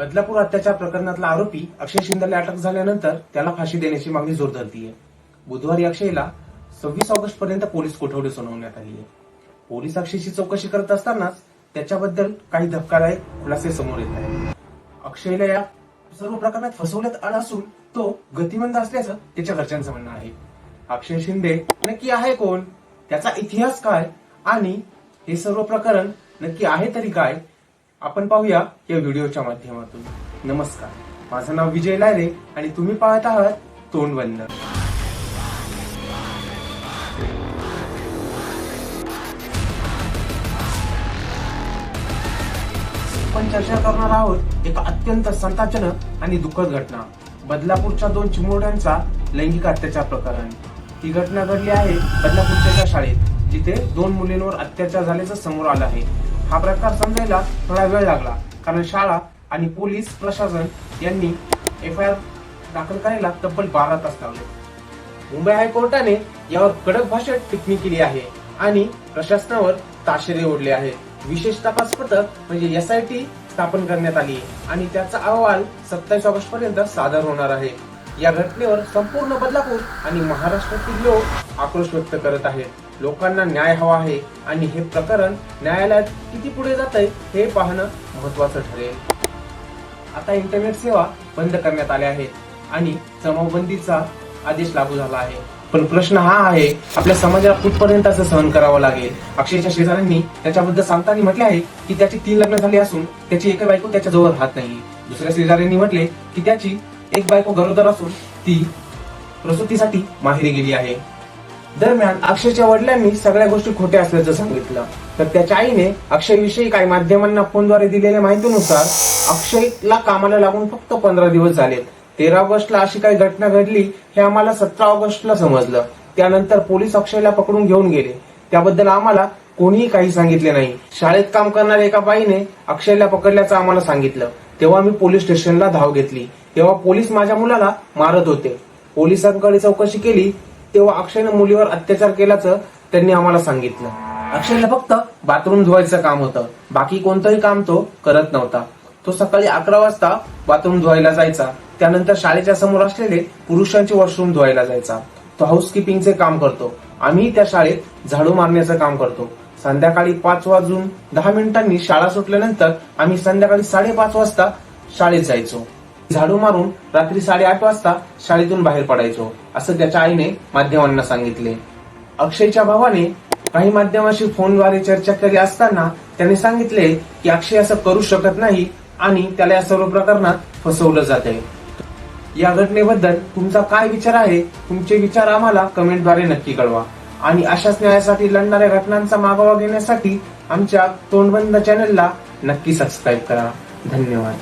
बदलापूर अत्याचार प्रकरणातला आरोपी अक्षय शिंदेला अटक झाल्यानंतर त्याला फाशी देण्याची मागणी जोर धरतीये. बुधवारी अक्षयला सव्वीस ऑगस्ट पर्यंत पोलीस कोठवडी सुनावण्यात आली आहे. पोलीस अक्षयची चौकशी करत असतानाच त्याच्याबद्दल काही धक्कादायक खुलासे समोर येत आहेत. अक्षयला या सर्व प्रकरणात फसवण्यात आला असून तो गतिमंद असल्याचं त्याच्या घरच्यांचं म्हणणं आहे. अक्षय शिंदे नक्की आहे कोण? त्याचा इतिहास काय? आणि हे सर्व प्रकरण नक्की आहे तरी काय? आपण पाहूया या व्हिडिओच्या माध्यमातून. नमस्कार. माझं नाव विजय लायरे आणि तुम्ही पाहत आहात तोंडबंद आपण चर्चा करणार आहोत एका अत्यंत संताजनक आणि दुःखद घटना. बदलापूरच्या दोन चिमुरड्यांचा लैंगिक अत्याचार प्रकरण. ही घटना घडली आहे बदलापूरच्या शाळेत जिथे दोन मुलींवर अत्याचार झाल्याचं समोर आलं आहे. हा प्रकार समजायला थोडा वेळ लागला. कारण शाळा आणि पोलीस प्रशासन यांनी एफ आय आर दाखल करायला तब्बल बारा तास लावले मुंबई हायकोर्टाने यावर कडक भाषेत टिप्पणी केली आहे आणि प्रशासनावर ताशेरे ओढले आहे. विशेष तपास पथक म्हणजे एस आय टी स्थापन करण्यात आली आणि त्याचा अहवाल सत्तावीस ऑगस्ट पर्यंत सादर होणार आहे. या घटनेवर संपूर्ण बदलापूर आणि महाराष्ट्रातील लोक आक्रोश व्यक्त करत आहेत. लोकांना न्याय हवा आहे आणि हे प्रकरण न्यायालयात किती पुढे जात आहे हे पाहणं महत्वाचं ठरेल. आता इंटरनेट सेवा बंद करण्यात आल्या आहेत आणि जमावबंदीचा आदेश लागू झाला आहे. पण प्रश्न हा आहे आपल्या समाजाला कुठपर्यंत असं सहन करावं लागेल? अक्षयच्या शेजाऱ्यांनी त्याच्याबद्दल सांगताना म्हटले आहे की त्याची तीन लग्न झाली असून त्याची एक बायको त्याच्याजवळ राहत नाही. दुसऱ्या शेजाऱ्यांनी म्हटले की त्याची एक बायको गरोदर असून ती प्रसूतीसाठी माहेरी गेली आहे. दरम्यान अक्षयच्या वडिलांनी सगळ्या गोष्टी खोट्या असल्याचं सांगितलं. तर त्याच्या आईने अक्षय विषयी काही माध्यमांना फोनद्वारे दिलेल्या माहितीनुसार अक्षयला कामाला लागून फक्त पंधरा दिवस झालेत. तेरा ऑगस्टला अशी काही घटना घडली हे आम्हाला सतरा ऑगस्टला समजलं. त्यानंतर पोलीस अक्षयला पकडून घेऊन गेले. त्याबद्दल आम्हाला कोणीही काही सांगितले नाही. शाळेत काम करणाऱ्या एका बाईने अक्षयला पकडल्याचं आम्हाला सांगितलं. तेव्हा मी पोलीस स्टेशनला धाव घेतली. तेव्हा पोलीस माझ्या मुलाला मारत होते. पोलिसांकडे चौकशी केली. तेव्हा अक्षयनं मुलीवर अत्याचार केल्याचं त्यांनी आम्हाला सांगितलं. अक्षयला फक्त बाथरूम धुवायचं काम होतं. बाकी कोणतंही काम तो करत नव्हता. तो सकाळी अकरा वाजता बाथरूम धुवायला जायचा. त्यानंतर शाळेच्या समोर असलेले पुरुषांचे वॉशरूम धुवायला जायचा. तो हाऊसकीपिंगचे काम करतो. आम्ही त्या शाळेत झाडू मारण्याचं काम करतो. संध्याकाळी पाच वाजून दहा मिनिटांनी शाळा सुटल्यानंतर आम्ही संध्याकाळी साडेपाच वाजता शाळेत जायचो. झाडू मारून रात्री साडेआठ वाजता शाळेतून बाहेर पडायचो असं त्याच्या आईने माध्यमांना सांगितले. अक्षयच्या भावाने काही माध्यमाशी फोनद्वारे चर्चा केली असताना त्याने सांगितले की अक्षय असं करू शकत नाही आणि त्याला या सर्व प्रकरणात फसवलं जाते या घटनेबद्दल तुमचा काय विचार आहे? तुमचे विचार आम्हाला कमेंटद्वारे नक्की कळवा. आणि अशाच न्यायासाठी लढणाऱ्या घटनांचा मागोवा घेण्यासाठी आमच्या तोंडबंद चॅनलला नक्की सबस्क्राईब करा. धन्यवाद.